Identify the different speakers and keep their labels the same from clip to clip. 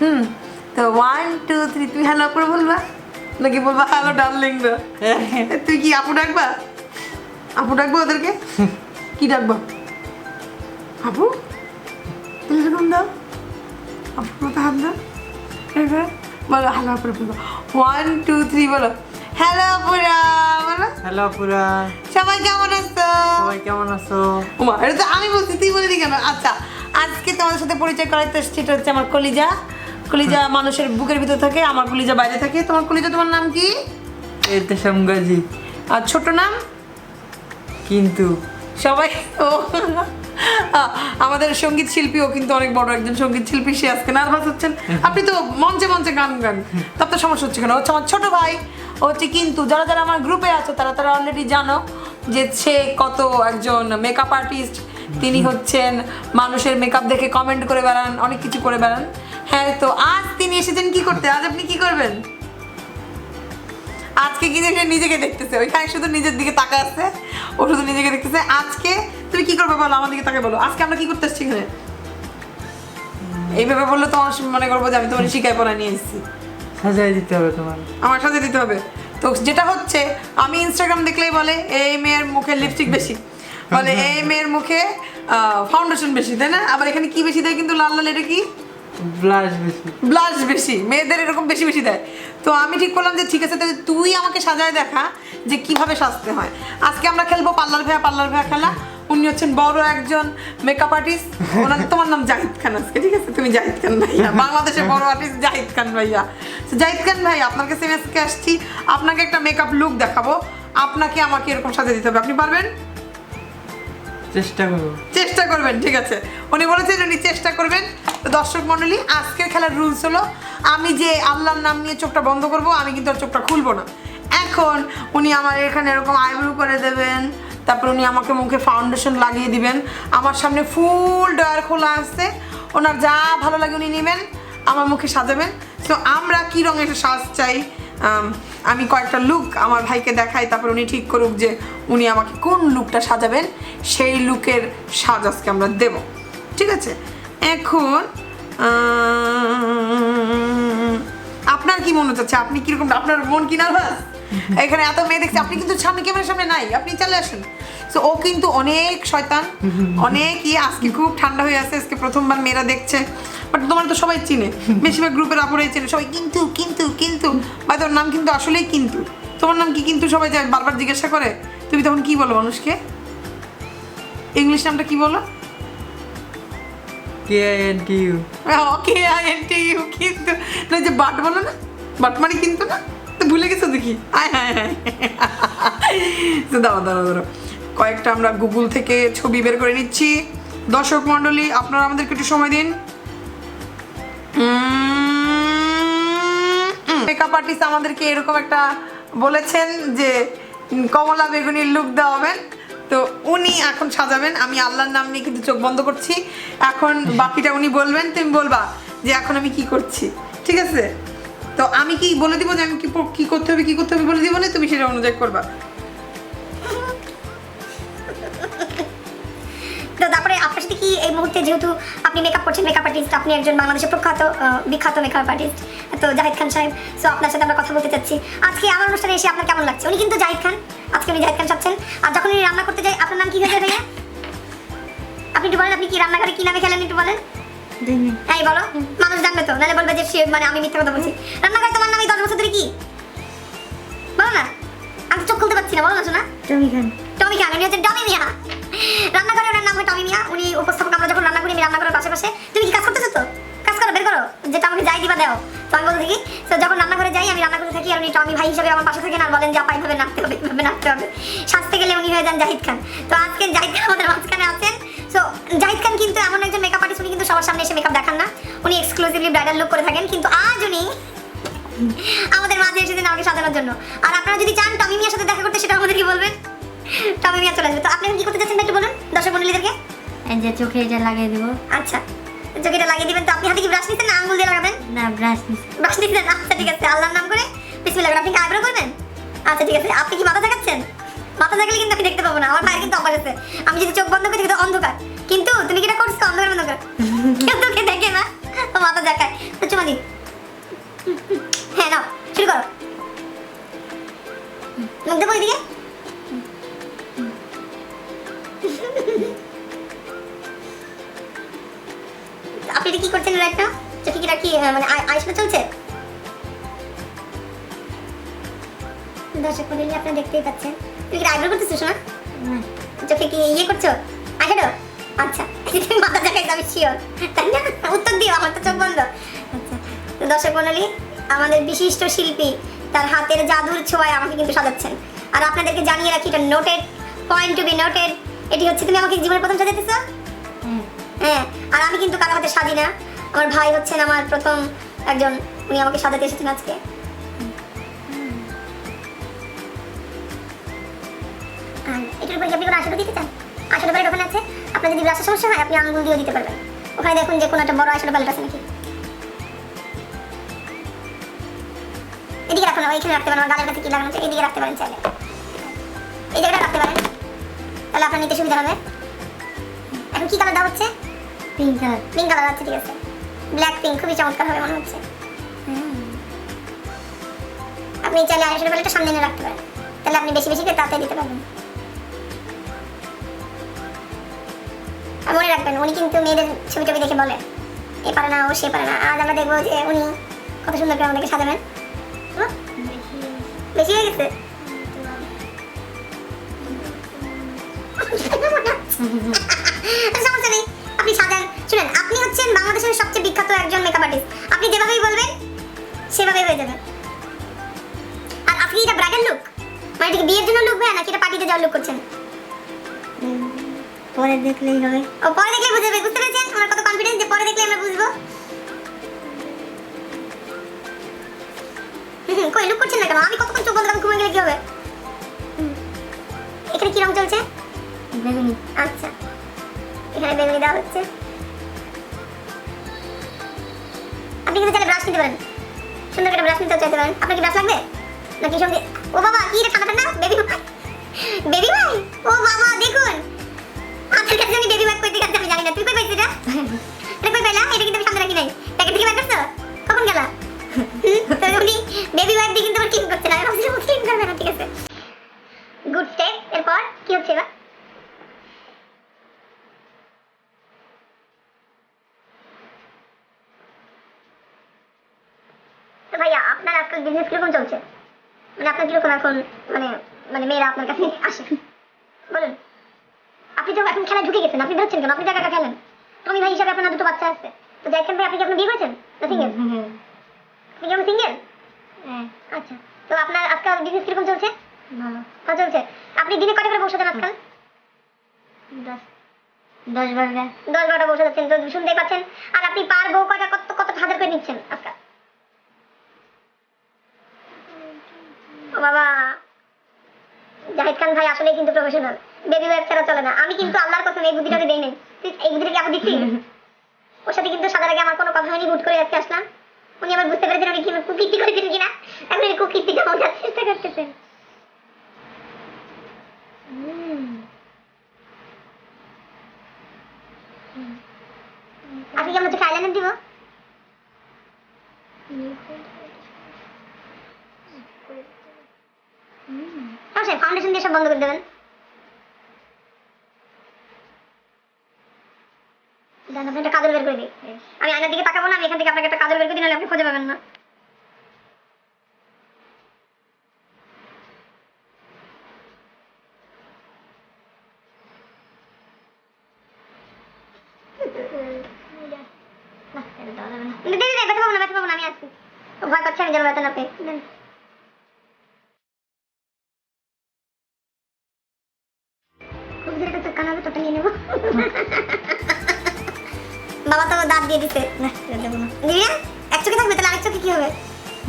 Speaker 1: হুম তো one two three তুমি hello করে বলবা? নাকি বলবা হ্যালো ডার্লিং তুই কি আপু ডাকবা? আপু ডাকবো ওদেরকে? কি ডাকবো? আপু? এরকম দাও আপুর মতো হাত দাও এবার বলো হ্যালো আপুরা বলব ওয়ান টু থ্রি বলো। হ্যালো আপুরা বলো।
Speaker 2: হ্যালো পুরা
Speaker 1: সবাই কেমন আছো?
Speaker 2: সবাই কেমন আছো?
Speaker 1: ওমা এটা তো আমি বলছি তুই বলে দি কেন? আচ্ছা আজকে তোমাদের সাথে পরিচয় করাইতে এটা হচ্ছে আমার কলিজা। কলিজা মানুষের বুকের ভিতরে থাকে আমার কলিজা বাইরে থাকে। তোমার কলিজা তোমার নাম কি?
Speaker 2: গাজী
Speaker 1: আর ছোট নাম?
Speaker 2: কিন্তু।
Speaker 1: সবাই ও আমাদের সংগীত শিল্পীও কিন্তু অনেক বড় একজন সংগীত শিল্পী সে আজকে নার্ভাস হচ্ছেন। আপনি তো মঞ্চে মঞ্চে গান গান। তার তো সমস্যা হচ্ছে কেন? হচ্ছে আমার ছোট ভাই। হচ্ছে কিন্তু যারা যারা আমার গ্রুপে আছে তারা তারা অলরেডি জানো যে সে কত একজন মেকআপ আর্টিস্ট তিনি হচ্ছেন মানুষের মেকআপ দেখে কমেন্ট করে বেড়ান অনেক কিছু করে বেড়ান। হ্যাঁ তো আজ তিনি এসেছেন কি করতে? আজ আপনি কি করবেন? আজকে কি দেখে নিজেকে দেখতেছে। ওইখানে শুধু নিজের দিকে তাকা আছে ও শুধু নিজেকে দেখতেছে। আজকে তুমি কি করবে বলো? আমার দিকে তাকে বলো। আজকে আমরা কি করতে এসেছি এখানে? এইভাবে বললে তোমার মনে করব যে আমি তোমার শিখাই পড়া নিয়ে এসেছি।
Speaker 2: সাজাই দিতে হবে তোমার।
Speaker 1: আমার সাথে দিতে হবে। তো যেটা হচ্ছে আমি ইনস্টাগ্রাম দেখলেই বলে এই মেয়ের মুখে লিপস্টিক বেশি। বলে এই মেয়ের মুখে ফাউন্ডেশন বেশি তাই না? আবার এখানে কি বেশি দেয় কিন্তু লাল লাল এটা কি?
Speaker 2: ব্লাশ বেশি।
Speaker 1: ব্লাশ বেশি মেয়েদের এরকম বেশি বেশি দেয়। তো আমি ঠিক করলাম যে ঠিক আছে তাহলে তুই আমাকে সাজায় দেখা যে কীভাবে সাজতে হয়। আজকে আমরা খেলব পার্লার ভেয়া পার্লার ভেয়া খেলা। উনি হচ্ছেন বড় একজন মেকআপ আর্টিস্ট ওনার তোমার নাম জাহিদ খান আজকে ঠিক আছে? তুমি জাহিদ খান ভাইয়া বাংলাদেশের বড় আর্টিস্ট জাহিদ খান ভাইয়া। তো জাহিদ খান ভাই আপনার কাছে আমি আজকে আসছি। আপনাকে একটা মেকআপ লুক দেখাবো। আপনাকে আমাকে এরকম সাজিয়ে দিতে হবে। আপনি পারবেন?
Speaker 2: চেষ্টা করব।
Speaker 1: চেষ্টা করবেন ঠিক আছে। উনি বলেছেন উনি চেষ্টা করবেন তো দর্শক মণ্ডলী আজকের খেলার রুলস হলো, আমি যে আল্লাহর নাম নিয়ে চোখটা বন্ধ করব, আমি কিন্তু আর চোখটা খুলবো না। এখন উনি আমার এখানে এরকম আইব্রু করে দেবেন, তারপর উনি আমাকে মুখে ফাউন্ডেশন লাগিয়ে দিবেন। আমার সামনে ফুল ডয়ার খোলা আছে, ওনার যা ভালো লাগে উনি নেবেন, আমার মুখে সাজাবেন। তো আমরা কী রঙের সাজ চাই? আমি কয়েকটা লুক আমার ভাইকে দেখাই, তারপর উনি ঠিক করুক যে উনি আমাকে কোন লুকটা সাজাবেন, সেই লুকের সাজ আজকে আমরা দেব। ঠিক আছে? এখন আপনার কি মনে হচ্ছে? আপনি কীরকম আপনার মন কি নার্ভাস এখানে এত মেয়ে দেখছে আপনি কিন্তু সামনে ক্যামেরার সামনে নাই আপনি চলে আসেন। তো ও কিন্তু অনেক শয়তান অনেক ইয়ে আজকে খুব ঠান্ডা হয়ে আছে আজকে প্রথমবার মেয়েরা দেখছে। বাট তোমার তো সবাই চিনে বেশিরভাগ গ্রুপের আপুরাই চেনে সবাই কিন্তু কিন্তু কিন্তু। বা তোর নাম কিন্তু আসলেই কিন্তু। তোমার নাম কি কিন্তু সবাই যায় বারবার জিজ্ঞাসা করে। তুমি তখন কি বলো মানুষকে? ইংলিশ নামটা কি বলো?
Speaker 2: K N T U
Speaker 1: okay I N T U কিন্তু না, যে বাট বলো না, বাট মানে কিন্তু না, তো ভুলে গেছো দেখি। আয় হায় হায় তো দাঁড়াও দাঁড়াও দাঁড়াও। কয়েকটা আমরা গুগল থেকে ছবি বের করে নিচ্ছি। দর্শক মণ্ডলী, আপনারা আমাদেরকে একটু সময় দিন। মেকআপ আর্টিস্ট আমাদেরকে এরকম একটা বলেছেন যে, কমলা বেগুনির লুক দেওয়াবেন তো উনি এখন সাজাবেন। আমি আল্লাহর নাম নিয়ে কিন্তু চোখ বন্ধ করছি। এখন বাকিটা উনি বলবেন তুমি বলবা যে এখন আমি কি করছি। ঠিক আছে? তো আমি কি বলে দিব যে আমি কি কি করতে হবে, কি করতে হবে বলে দিব না? তুমি সেটা অনুযায়ী করবা।
Speaker 3: এই মুহূর্তে যেহেতু আপনি মেকআপ করছেন মেকআপ আর্টিস্ট আপনি একজন বাংলাদেশের প্রখ্যাত বিখ্যাত মেকআপ আর্টিস্ট তো জাহিদ খান সাহেব সো আপনার সাথে আমরা কথা বলতে চাচ্ছি। আজকে আমার অনুষ্ঠানে এসে আপনার কেমন লাগছে? উনি কিন্তু জাহিদ খান। আজকে উনি জাহিদ খান চাচ্ছেন আর যখন উনি রান্না করতে যাই আপনার নাম কি হয়ে যায় ভাইয়া? আপনি একটু বলেন আপনি কি রান্নাঘরে কি নামে খেলেন একটু বলেন। এই বলো। মানুষ জানবে তো নাহলে বলবে যে সে মানে আমি মিথ্যা কথা বলছি। রান্নাঘরে তোমার নাম দশ বছর ধরে কি? বলো না। আমি চোখ খুলতে পারছি না বলো না শোনা।
Speaker 4: টমি খান।
Speaker 3: টমি খান উনি হচ্ছেন টমি মিয়া। রান্নাঘরে ওনার নাম হয় টমি মিয়া। উনি উপস্থাপক, আমরা যখন রান্না করি, আমি রান্নাঘরের পাশাপাশি তুমি কি কাজ করতেছো তো? কাজ করো, বের করো। যেটা আমাকে যাই দিবা দাও। তো আমি বলতে থাকি, তো যখন রান্নাঘরে যাই, আমি রান্না করতে থাকি, আর উনি টমি ভাই হিসেবে আমার পাশে থাকেন আর বলেন যে, আপা, এইভাবে নাচতে হবে, এইভাবে নাচতে হবে। সাজতে গেলে উনি হয়ে যান জাহিদ খান। তো আজকে জাহিদ খান আমাদের মাঝখানে আছেন। সো জাহিদ খান কিন্তু এমন একজন মেকআপ আর্টিস্ট উনি কিন্তু সবার সামনে এসে মেকআপ দেখান না। উনি এক্সক্লুসিভলি ব্রাইডাল লুক করে থাকেন, কিন্তু আজ উনি আমাদের মাঝে এসেছেন আমাকে সাজানোর জন্য। আর আপনারা যদি চান টমি মিয়ার সাথে দেখা করতে সেটা আমাদেরকে বলবেন। টমি মিয়া চলে আসবে। তো আপনি কি করতে চাচ্ছেন একটু বলুন দর্শক মন্ডলীদেরকে?
Speaker 4: যে চোখে এটা লাগিয়ে দিব।
Speaker 3: আচ্ছা চোখেটা লাগিয়ে দিবেন। তো আপনি হাতে কি ব্রাশ নিচ্ছেন না আঙ্গুল দিয়ে লাগাবেন?
Speaker 4: না ব্রাশ
Speaker 3: ব্রাশ নিচ্ছেন আচ্ছা ঠিক আছে। আল্লাহর নাম করে বিসমিল্লাহ আপনি কি আইব্রো করবেন? আচ্ছা ঠিক আছে। আপনি কি মাথা দেখাচ্ছেন মাথা দেখালে কিন্তু আমি দেখতে পাবো না। আমার ভাইয়ের কিন্তু অভ্যাস আছে। আমি যদি চোখ বন্ধ করি কিন্তু অন্ধকার। কিন্তু তুমি কি এটা করছ? অন্ধকার বন্ধ করে কেউ তোকে দেখে না। ও মাথা দেখায় তো চুমা দিন হ্যাঁ নাও শুরু করো। মুখ দেবো এদিকে আপনি এটা কি করছেন একটা? চোখে কি আহ, মানে আইসটা চলছে? দর্শক মন্ডলী আপনারা দেখতেই পাচ্ছেন। তুমি কি আইব্রো করতেছো শোনা চোখে কি ইয়ে করছ? আইশ্যাডো আচ্ছা মাথা দেখাইছো আমি শিওর তাই না? উত্তর দিও আমার তো চোখ বন্ধ। আচ্ছা দর্শক মন্ডলী আমাদের বিশিষ্ট শিল্পী তার হাতের জাদুর ছোঁয়ায় আমাকে কিন্তু সাজাচ্ছেন। আর আপনাদেরকে জানিয়ে রাখি এটা noted point to be noted এটি হচ্ছে তুমি আমাকে জীবনের প্রথম সাজাতেছো হ্যাঁ আর আমি কিন্তু কারও হাতে সাজি না। আমার ভাই হচ্ছেন আমার প্রথম একজন, উনি আমাকে সাজাতে এসেছেন আজকে। এটার উপরে আপনি কোনো আশীর্বাদ দিতে চান? আশীর্বাদ ওখানে আছে। আপনার যদি সমস্যা হয়, আপনি আঙ্গুল দিয়েও দিতে পারবেন। ওখানে দেখুন যে কোনো একটা বড় আশীর্বাদ আছে নাকি। এদিকে রাখুন রাখতে পারেন। গালের কাছে কি লাগানো আছে, এদিকে রাখতে পারেন চাইলে। এই জায়গাটা রাখতে পারেন। তাহলে আপনার নিতে সুবিধা হবে। এখন কি কালার দেওয়া হচ্ছে?
Speaker 4: পিঙ্ক কালার
Speaker 3: পিঙ্ক কালার আছে ঠিক আছে। ব্ল্যাক পিঙ্ক খুবই চমৎকার হবে মনে হচ্ছে। আপনি চাইলে আড়াইশো প্যালেটটা সামনে এনে রাখতে পারেন। তাহলে আপনি বেশি বেশি করে তাড়াতাড়ি দিতে পারবেন। আর মনে রাখবেন উনি কিন্তু মেয়েদের ছবি টবি দেখে বলে এ পারে না ও সে পারে না। আজ আমরা দেখব যে উনি কত সুন্দর করে আমাদেরকে সাজাবেন। বেশি হয়ে গেছে? সমস্যা নেই। আপনি সাজান। শুনেন আপনি হচ্ছেন বাংলাদেশের সবচেয়ে বিখ্যাত একজন মেকআপ আর্টিস্ট আপনি যেভাবেই বলবেন সেভাবেই হয়ে যাবে। আর আপনি এটা ব্রাইডাল লুক মানে এটা বিয়ের জন্য লুক ভাই নাকি এটা পার্টিতে যাওয়ার লুক করছেন?
Speaker 4: পরে দেখলেই হবে
Speaker 3: ও পরে দেখলে বুঝে যাবে বুঝতে পেরেছেন? আমার কত কনফিডেন্স যে পরে দেখলে আমরা বুঝব। কই লুক করছেন না কেন? আমি কতক্ষণ চোখ বন্ধ ঘুমিয়ে গেলে কি হবে? এখানে কি রং চলছে?
Speaker 4: বেগুনি।
Speaker 3: আচ্ছা। আপনি কিন্তু চাইলে ব্রাশ নিতে পারেন। সুন্দর করে ব্রাশ নিতে চাইতে পারেন। আপনার কি ব্রাশ নাকি ও বাবা, কি রে ঠান্ডা ঠান্ডা ও বাবা, দেখুন। আপনার কাছে বসে দেন আজকাল
Speaker 4: দশ। দশ বারোটা
Speaker 3: দশ বারোটা বসে যাচ্ছেন। তো শুনতেই পাচ্ছেন আর আপনি পার বউ কয়টা কত কত হাজার করে নিচ্ছেন আজকাল ও বাবা। জাহিদ খান ভাই আসলে কিন্তু প্রফেশনাল বেবি ওয়েব ছাড়া চলে না। আমি কিন্তু আল্লাহর কথা এই বুদ্ধিটাকে দেই নাই। তুই এই বুদ্ধিটা কি আপনি দিচ্ছি ওর সাথে কিন্তু সাদার আগে আমার কোনো কথা হয়নি হুট করে আজকে আসলাম। উনি আবার বুঝতে পেরেছেন উনি কি কুকীর্তি করেছেন কিনা? এখন এই কুকীর্তিটা বোঝার চেষ্টা করতেছেন আপনি কি আমার চোখে আইল্যান্ডার দিব সমস্যা ফাউন্ডেশন দিয়ে সব বন্ধ করে দেবেন। দেন বের করে দিই আমি আয়নার দিকে তাকাবো না, আমি এখান থেকে আপনাকে একটা কাজল বের করে দিই, নাহলে আপনি খুঁজে পাবেন
Speaker 4: না।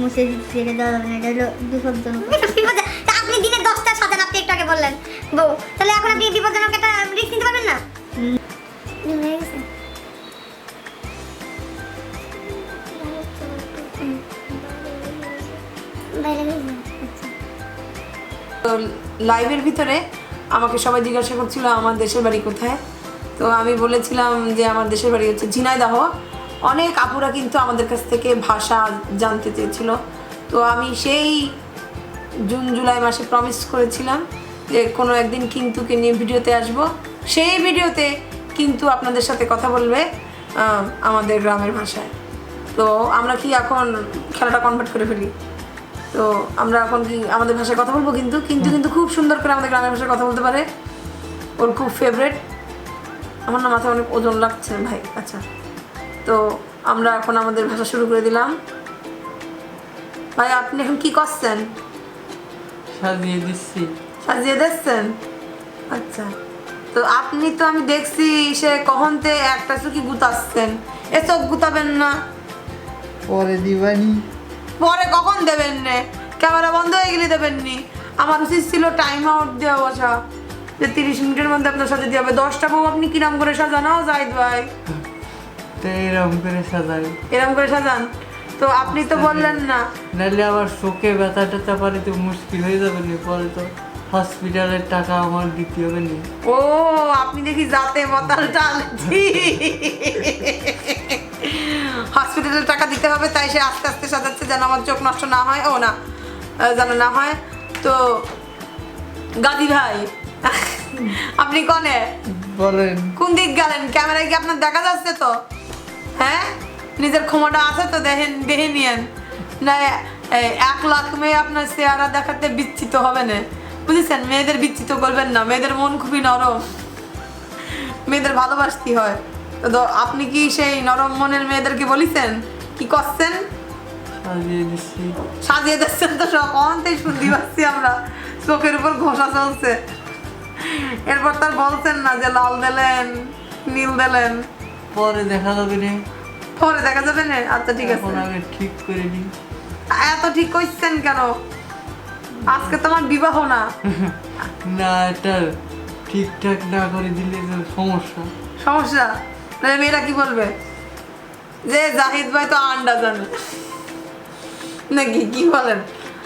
Speaker 4: মুছে দিচ্ছি দেওয়া যাবে না এটা হলো বিপজ্জনক
Speaker 3: আপনি দিনে দশটা সাজান আপনি একটু আগে বললেন। বউ তাহলে এখন আপনি বিপজ্জনক একটা রিস্ক নিতে পারবেন না? গেছে। আচ্ছা।
Speaker 1: তো লাইভের ভিতরে আমাকে সবাই জিজ্ঞাসা করছিল আমার দেশের বাড়ি কোথায়? তো আমি বলেছিলাম যে আমার দেশের বাড়ি হচ্ছে ঝিনাইদহ। অনেক আপুরা কিন্তু আমাদের কাছ থেকে ভাষা জানতে চেয়েছিল। তো আমি সেই জুন জুলাই মাসে প্রমিস করেছিলাম যে কোনো একদিন কিন্তুকে নিয়ে ভিডিওতে আসব। সেই ভিডিওতে কিন্তু আপনাদের সাথে কথা বলবে আমাদের গ্রামের ভাষায়। তো আমরা কি এখন খেলাটা কনভার্ট করে ফেলি? তো আমরা এখন কি আমাদের ভাষায় কথা বলব কিন্তু? কিন্তু কিন্তু খুব সুন্দর করে আমাদের গ্রামের ভাষায় কথা বলতে পারে। ওর খুব ফেভারেট আমার না মাথায় অনেক ওজন লাগছে ভাই আচ্ছা। তো আমরা এখন আমাদের ভাষা শুরু করে দিলাম। ভাই আপনি এখন কি করছেন?
Speaker 2: সাজিয়ে দিচ্ছি।
Speaker 1: সাজিয়ে দিচ্ছেন? আচ্ছা। তো আপনি তো আমি দেখছি সে কখনতে একটা চুকি গুতাচ্ছেন। এ চোখ গুতাবেন না।
Speaker 2: পরে দিবানি।
Speaker 1: পরে কখন দেবেন নে? ক্যামেরা বন্ধ হয়ে গেলে দেবেন নি। আমার উচিত ছিল টাইম আউট দেওয়া বসা। যে তিরিশ মিনিটের মধ্যে আপনার সাথে দিয়ে হবে। দশটা বউ আপনি কিরাম করে সাজানো জাহিদ ভাই?
Speaker 2: তো এরকম করে সাজাই।
Speaker 1: এরম করে সাজান? তো আপনি তো বললেন না।
Speaker 2: নাহলে আবার শোকে ব্যথা ট্যাথা পারে তো মুশকিল হয়ে যাবে না পরে তো হসপিটালের টাকা আমার দিতে হবে না।
Speaker 1: ও আপনি দেখি যাতে মতাল টাল হসপিটালের টাকা দিতে হবে তাই সে আস্তে আস্তে সাজাচ্ছে যেন আমার চোখ নষ্ট না হয়। ও না যেন না হয়। তো গাদি ভাই আপনি কনে?
Speaker 2: বলেন।
Speaker 1: কোন দিক গেলেন? ক্যামেরায় কি আপনার দেখা যাচ্ছে তো? হ্যাঁ? নিজের ক্ষমতা আছে তো দেখেন দেখে নিয়েন। না এক লাখ মেয়ে আপনার চেহারা দেখাতে বিচ্ছিত হবে না। বুঝেছেন? মেয়েদের বিচ্ছিত করবেন না। মেয়েদের মন খুবই নরম। মেয়েদের ভালোবাসতে হয়। তো আপনি কি সেই নরম মনের মেয়েদেরকে বলিছেন? কি করছেন?
Speaker 2: সাজিয়ে
Speaker 1: দিচ্ছেন তো সব। অন্তেই শুনতে পাচ্ছি আমরা। চোখের উপর ঘষা চলছে। এরপর তার বলছেন না যে লাল দিলেন নীল দিলেন।
Speaker 2: পরে দেখা যাবে না
Speaker 1: পরে দেখা যাবে না আচ্ছা ঠিক আছে।
Speaker 2: আগে ঠিক করে দিই
Speaker 1: এত ঠিক করছেন কেন? আজকে তোমার বিবাহ না।
Speaker 2: না এটা ঠিকঠাক না করে দিলে সমস্যা।
Speaker 1: সমস্যা? নাহলে মেয়েরা কি বলবে? যে জাহিদ ভাই তো আন্ডা জানে। নাকি কি বলেন?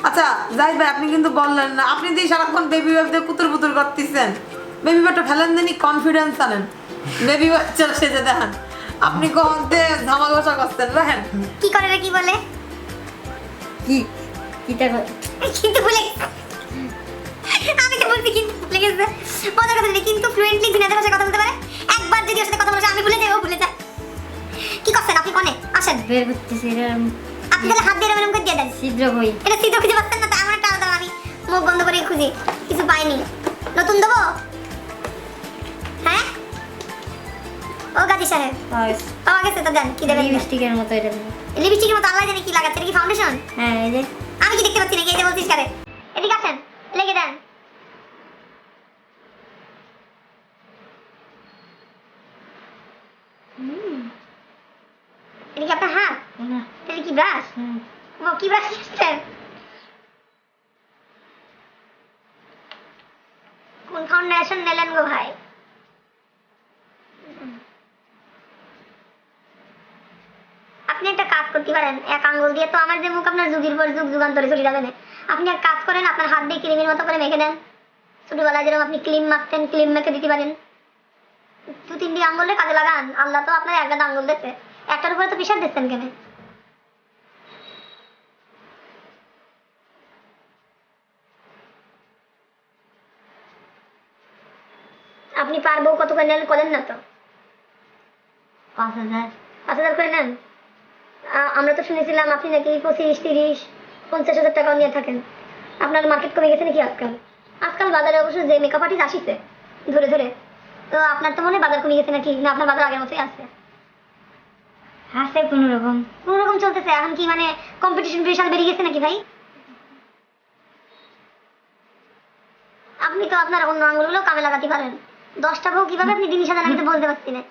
Speaker 1: আচ্ছা জাহিদ ভাই আপনি কিন্তু বললেন না। আপনি দিয়ে সারাক্ষণ বেবি বাচ্চা পুতুর পুতুর করতেছেন বেবি বাচ্চা ফেলেন দেনি কনফিডেন্স আনেন। বেবি বাচ্চা সেজে দেখান। আপনি কখন ধামাল বসা করতেন দেখেন।
Speaker 3: কি করে রে কি বলে?
Speaker 4: কি? কিটা কর
Speaker 3: কিন্তু গেছে। আমি তো বলছি কিন্তু ভুলে গেছে। মজার কথা নেই কিন্তু ফ্লুয়েন্টলি ভাষায় কথা বলতে পারে? একবার যদি ওর সাথে কথা বলে আমি ভুলে যাই ও ভুলে যায়। কি করছেন আপনি কনে? আসেন।
Speaker 4: বের করতেছি এটা
Speaker 3: আপনি তাহলে হাত দিয়ে এরকম করে দিয়ে দেন।
Speaker 4: ছিদ্র হই
Speaker 3: এটা সিদ্ধ খুঁজে পাচ্ছেন না তো একটা আলাদা আমি মুখ বন্ধ করে খুঁজি। কিছু পাইনি। নতুন দেবো? হ্যাঁ? ও গাজী সাহেব পাওয়া গেছে তো দেন কি দেবেন?
Speaker 4: লিপস্টিকের মতো এটা। দেবো।
Speaker 3: লিপস্টিকের মতো আল্লাহ জানে কি লাগাচ্ছে এটা কি ফাউন্ডেশন
Speaker 4: হ্যাঁ এই যে।
Speaker 3: আমি কি দেখতে পাচ্ছি নাকি? এই যে বলছিস কারে। এদিকে আসেন লেগে দেন এটা কি আপনার হাত
Speaker 4: না
Speaker 3: এটা কি ব্রাশ
Speaker 4: হুম
Speaker 3: ও কি ব্রাশ নিচ্ছেন কোন ফাউন্ডেশন নিলেন গো ভাই আপনি একটা কাজ করতে আঙ্গুল দিয়ে তো আমার যে মুখ আপনার যুগের পর যুগ যুগান্তরে চলে যাবে না। আপনি এক কাজ করেন আপনার হাত দিয়ে ক্রিমের মতো করে মেখে দেন ছোটবেলায় যেরকম আপনি ক্লিম মাখতেন ক্লিম মেখে দিতে পারেন। দু তিনটি আঙ্গুলে কাজে লাগান। আল্লাহ তো আপনার একটা আঙ্গুল দিচ্ছে একটার উপরে তো প্রেশার দিচ্ছেন কেন? আপনি পারব কত করে নেন করেন না তো?
Speaker 4: পাঁচ হাজার।
Speaker 3: পাঁচ হাজার করে নেন? আমরা তো শুনেছিলাম আপনি নাকি পঁচিশ তিরিশ পঞ্চাশ হাজার টাকাও নিয়ে থাকেন। আপনার মার্কেট কমে গেছে নাকি আজকাল? আজকাল বাজারে অবশ্য যে মেকআপ আর্টিস্ট আসিছে ধরে ধরে তো আপনার তো মনে বাজার কমে গেছে নাকি? না আপনার বাজার আগের মতোই আছে?
Speaker 4: আছে কোনো রকম।
Speaker 3: কোন রকম চলতেছে? এখন কি মানে কম্পিটিশন বিশাল বেরিয়ে গেছে নাকি ভাই? আপনি তো আপনার অন্য আঙুলগুলো কামে লাগাতে পারেন। দশটা বউ কীভাবে আপনি সাজান আমি তো বলতে পারছি না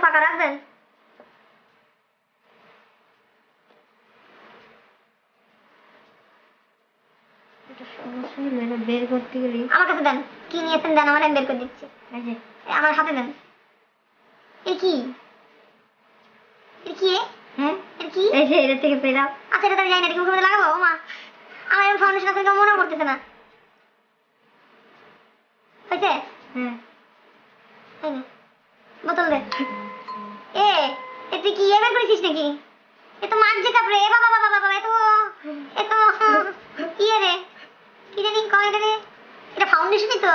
Speaker 3: ফাঁকা রাখবেন
Speaker 4: একটা সমস্যা হলো এটা বের করতে গেলে
Speaker 3: আমার কাছে দেন কি নিয়েছেন দেন আমার আমি বের করে দিচ্ছি।
Speaker 4: এই যে।
Speaker 3: এ, আমার হাতে দেন। এ কি? এ কি
Speaker 4: হ্যাঁ?
Speaker 3: এ কি?
Speaker 4: এই যে এটা থেকে পেলাম
Speaker 3: আচ্ছা এটা তো আমি জানি না এটা কি লাগাবো? মা আমার এরকম ফাউন্ডেশন আছে কেউ মনেও করতেছে না। হয়েছে?
Speaker 4: হ্যাঁ।
Speaker 3: বোতল দে। এ এ তুই কি করেছিস নাকি? এ তো কাপড়ে বাবা বাবা বাবা কি রে? কি কয় রে এটা ফাউন্ডেশনই তো।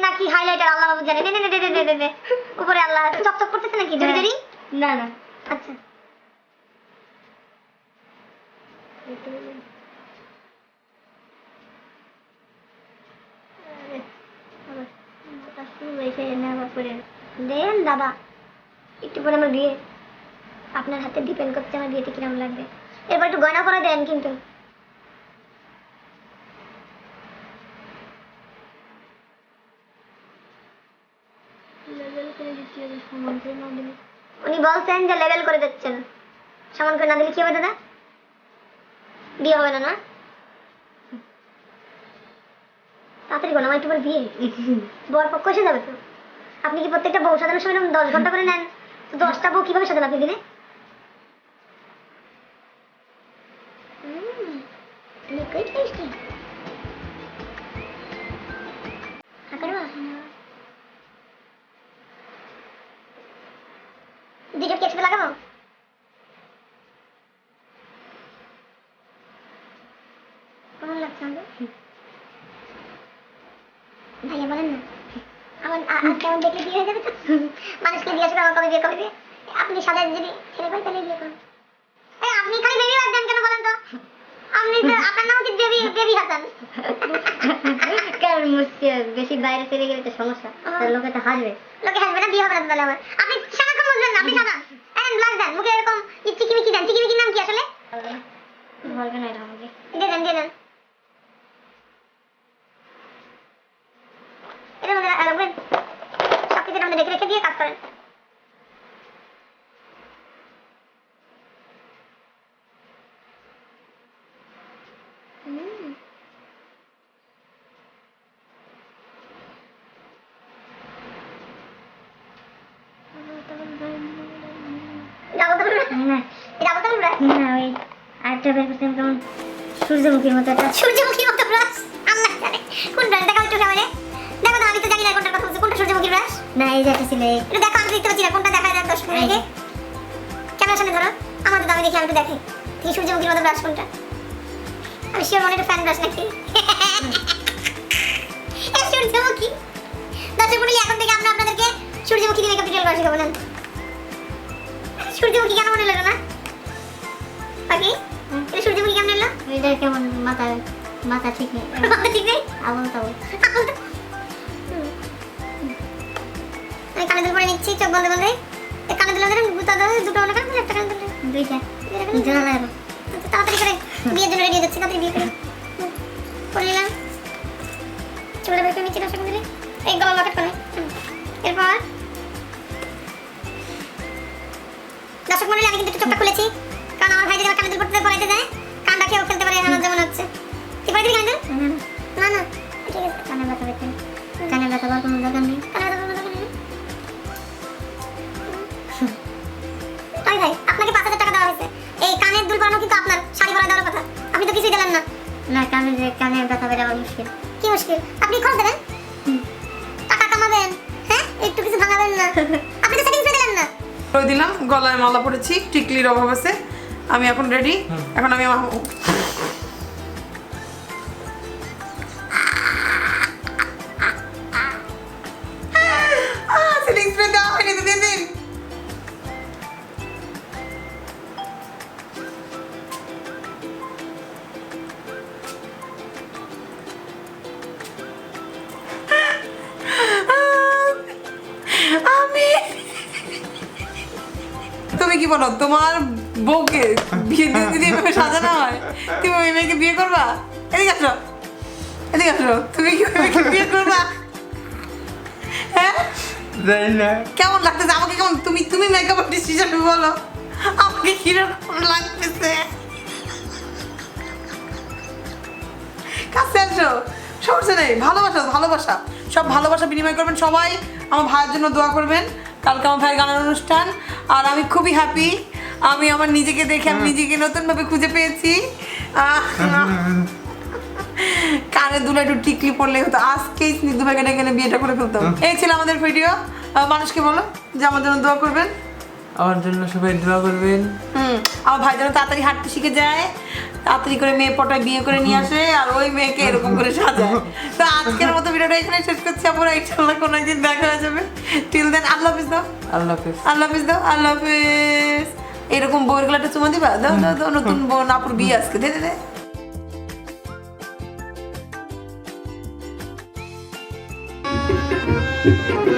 Speaker 3: নাকি হাইলাইটার আল্লাহ বাবু জানে। নে নে নে নে নে উপরে আল্লাহ চকচক করতেছে নাকি? জড়ি জড়ি?
Speaker 4: না না।
Speaker 3: আচ্ছা। দেন দাদা। একটু পরে আমার বিয়ে। আপনার হাতে ডিপেন্ড করছে আমার বিয়েতে কিরম লাগবে? এরপর একটু গয়না করে দেন কিন্তু। উনি বলছেন যে লেভেল করে দিচ্ছেন। সমান করে না দিলে কি হবে দাদা? বিয়ে হবে না না? তাড়াতাড়ি আমার একটু পরে বিয়ে। বর পক্ষ এসে যাবে তো। আপনি কি প্রত্যেকটা বউ সাজানোর সময় দশ ঘণ্টা করে নেন? দশটা বউ কীভাবে সাজান আপনি দিনে দুটো কি একসাথে লাগাবো কেমন লাগছে আমাদের ভাইয়া বলেন না আমার আ- আজকে আমার দেখলে বিয়ে হয়ে যাবে তো মানুষকে জিজ্ঞাসা করো কবে বিয়ে কবে বিয়ে আপনি সাদা যদি ছেলে পাই তাহলে বিয়ে করুন এই আপনি খালি বেবি বাদ দেন কেন বলেন তো আপনি তো আপনার নাম কি বেবি বেবি হাসান
Speaker 4: কারণ মুসকে বেশি বাইরে চলে গেলে তো সমস্যা তার লোকে তো হাসবে
Speaker 3: লোকে হাসবে না বিয়ে হবে না তাহলে আমার আপনি সারাক্ষণ বুঝবেন না আপনি সাদা এই ব্লাশ দেন মুখে এরকম ই চিকিমিকি দেন চিকিমিকির নাম কি আসলে
Speaker 4: বলবে না এটা আমাকে।
Speaker 3: দিয়ে দেন দিয়ে দেন। এটার মধ্যে রাখবেন সব কিছুর মধ্যে রেখে রেখে দিয়ে কাজ করেন।
Speaker 4: না। ওই আরেকটা বের সূর্যমুখীর মতো একটা
Speaker 3: সূর্যমুখী মতো ব্রাশ আল্লাহ জানে। কোন ব্রাশ দেখা একটু ক্যামেরে দেখো তো আমি তো জানি না কোনটার কথা বলছি। কোনটা সূর্যমুখী ব্রাশ
Speaker 4: না এই যে একটা ছিল
Speaker 3: এটা দেখো আমি দেখতে পাচ্ছি না। কোনটা দেখা যায় দশ মিনিট আগে। ক্যামেরার সামনে ধরো। আমার তো আমি দেখি আমি তো দেখি। ঠিক সূর্যমুখীর মতো ব্রাশ কোনটা? আমি শিওর মনে একটা ফ্যান ব্রাশ নাকি? এ সূর্যমুখী। দর্শক মন্ডলী এখন থেকে আমরা আপনাদেরকে সূর্যমুখী দিয়ে মেকআপ টিউটোরিয়াল করা শেখাবো না সূর্যমুখী কেন মনে হলো না? বাকি? এটা সূর্যমুখী কেমন
Speaker 4: এটা কেমন? মাথা মাথা ঠিক নেই।
Speaker 3: ঠিক নেই?
Speaker 4: আবল তাবল।
Speaker 3: আমি কানে দুল পরে নিচ্ছি চোখ বন্ধ বন্ধে কানে দুল গুতা ধরে দুটো মনে করেন একটা কানে দুল
Speaker 4: দুইটা। লাগাবো
Speaker 3: আচ্ছা, তাড়াতাড়ি করে বিয়ের জন্য রেডি হয়ে যাচ্ছে তাড়াতাড়ি বিয়ে করে। করে নিলাম। চুলে বের করে নিচ্ছি দিলে। এই গলা লকেট করে। এরপর দর্শক মন্ডলী আমি কিন্তু চোখটা খুলেছি। কারণ আমার ভাই যদি আমার কানে দুল পড়তে পড়াইতে যায়। খেয়েও খেলতে পারে আমার যেমন হচ্ছে। তুই পড়ে দিবি কানে দুল না না। ঠিক আছে
Speaker 4: কানে ব্যথা পেতে কানে ব্যথা পাওয়ার কোনো দরকার নেই।
Speaker 3: কানে ব্যথা কোনো দরকার নেই। তাই ভাই আপনাকে পাঁচ হাজার টাকা দেওয়া হয়েছে। এই কানের দুল পরানো কিন্তু আপনার শাড়ি পরা দেওয়ার কথা। আপনি তো কিছুই দিলেন না।
Speaker 4: না কানে যে কানে ব্যথা পেলে মুশকিল।
Speaker 3: কি মুশকিল? আপনি খরচ দেবেন? টাকা কামাবেন হ্যাঁ? একটু কিছু ভাঙাবেন না। আপনি তো সেটিংস দিলেন না।
Speaker 1: করে দিলাম গলায় মালা পড়েছি টিকলির অভাব আছে। আমি এখন রেডি এখন আমি আমার হিসাবে বলো আমাকে কীরকম লাগতেছে? কাছে আসো সমস্যা নেই ভালোবাসা ভালোবাসা। সব ভালোবাসা বিনিময় করবেন সবাই। আমার ভাইয়ের জন্য দোয়া করবেন। কালকে আমার ভাইয়ের গানের অনুষ্ঠান। আর আমি খুবই হ্যাপি আমি আমার নিজেকে দেখে আমি নিজেকে নতুনভাবে খুঁজে পেয়েছি। আহ, কানে দুলে একটু টিকলি পড়লে হতো আজকেই স্নিগ্ধ ভাইকে ডেকে বিয়েটা করে ফেলতাম। এই ছিল আমাদের ভিডিও মানুষকে বলো যে আমার জন্য দোয়া করবেন।
Speaker 2: আমার জন্য সবাই দোয়া করবেন।
Speaker 1: হুম আমার ভাই যেন তাড়াতাড়ি হাঁটতে শিখে যায় তাড়াতাড়ি করে মেয়ে পটায় বিয়ে করে নিয়ে আসে আর ওই মেয়েকে এরকম করে সাজায়। তো আজকের মতো ভিডিওটা এখানে শেষ করছি আপনারা ইনশাল্লাহ কোনো একদিন দেখা হয়ে যাবে। টিল দেন আল্লাহ হাফিজ দাও।
Speaker 2: আল্লাহ হাফেজ।
Speaker 1: আল্লাহ হাফিজ দাও আল্লাহ হাফিজ। এরকম বউয়ের গলাটা চুমা দিবা? দাও দাও দাও নতুন বউ নাপুর বিয়ে আজকে দে দে দে।
Speaker 2: সেই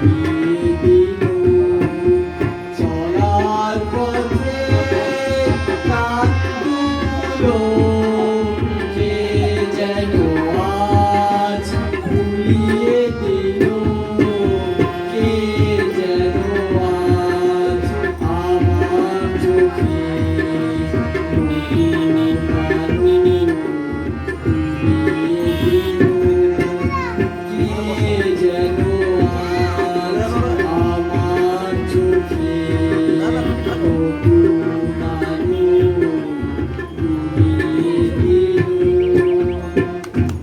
Speaker 2: Thank you.